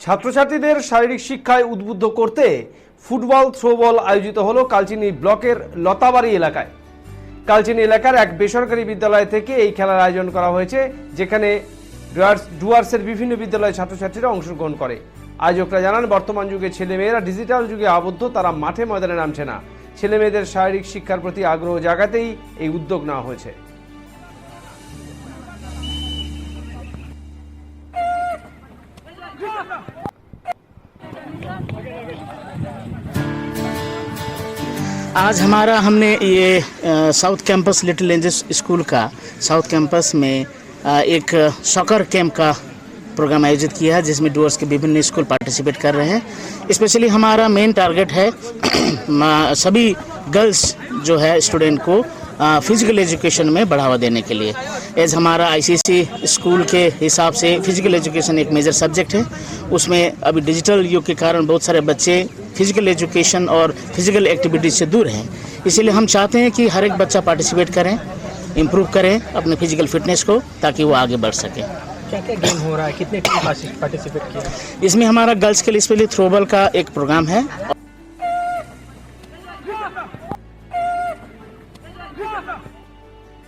ছাত্রছাত্রীদের শারীরিক শিক্ষায় উদ্বুদ্ধ করতে ফুটবল, থ্রোবল আয়োজিত হলো কালচিনি ব্লকের লতাবাড়ি এলাকায়। কালচিনি এলাকার এক বেসরকারি বিদ্যালয় থেকে এই খেলার আয়োজন করা হয়েছে, যেখানে ডুয়ার্স ডুয়ার্সের বিভিন্ন বিদ্যালয়ের ছাত্রছাত্রীরা অংশগ্রহণ করে। আয়োজকরা জানান, বর্তমান যুগে ছেলেমেয়েরা ডিজিটাল যুগে আবদ্ধ, তারা মাঠে ময়দানে নামছে না। ছেলেমেয়েদের শারীরিক শিক্ষার প্রতি আগ্রহ জাগাতেই এই উদ্যোগ নেওয়া হয়েছে। आज हमारा हमने ये south campus little angels school का साउथ कैंपस में अ, एक सॉकर कैंप का प्रोग्राम आयोजित किया है जिसमें डूअर्स के विभिन्न स्कूल पार्टिसिपेट कर रहे हैं। स्पेशली हमारा मेन टारगेट है सभी गर्ल्स जो है स्टूडेंट को फ़िज़िकल एजुकेशन में बढ़ावा देने के लिए। एज हमारा आईसीएसई स्कूल के हिसाब से फ़िज़िकल एजुकेशन एक मेजर सब्जेक्ट है। उसमें अभी डिजिटल युग के कारण बहुत सारे बच्चे फ़िज़िकल एजुकेशन और फ़िज़िकल एक्टिविटीज़ से दूर हैं। इसीलिए हम चाहते हैं कि हर एक बच्चा पार्टिसिपेट करें इम्प्रूव करें अपने फ़िज़िकल फिटनेस को ताकि वो आगे बढ़ सके। क्या क्या गेम हो रहा है? कितने टीम पार्टिसिपेट किया इसमें हमारा गर्ल्स के लिए स्पेशली थ्रोबॉल का एक प्रोग्राम है।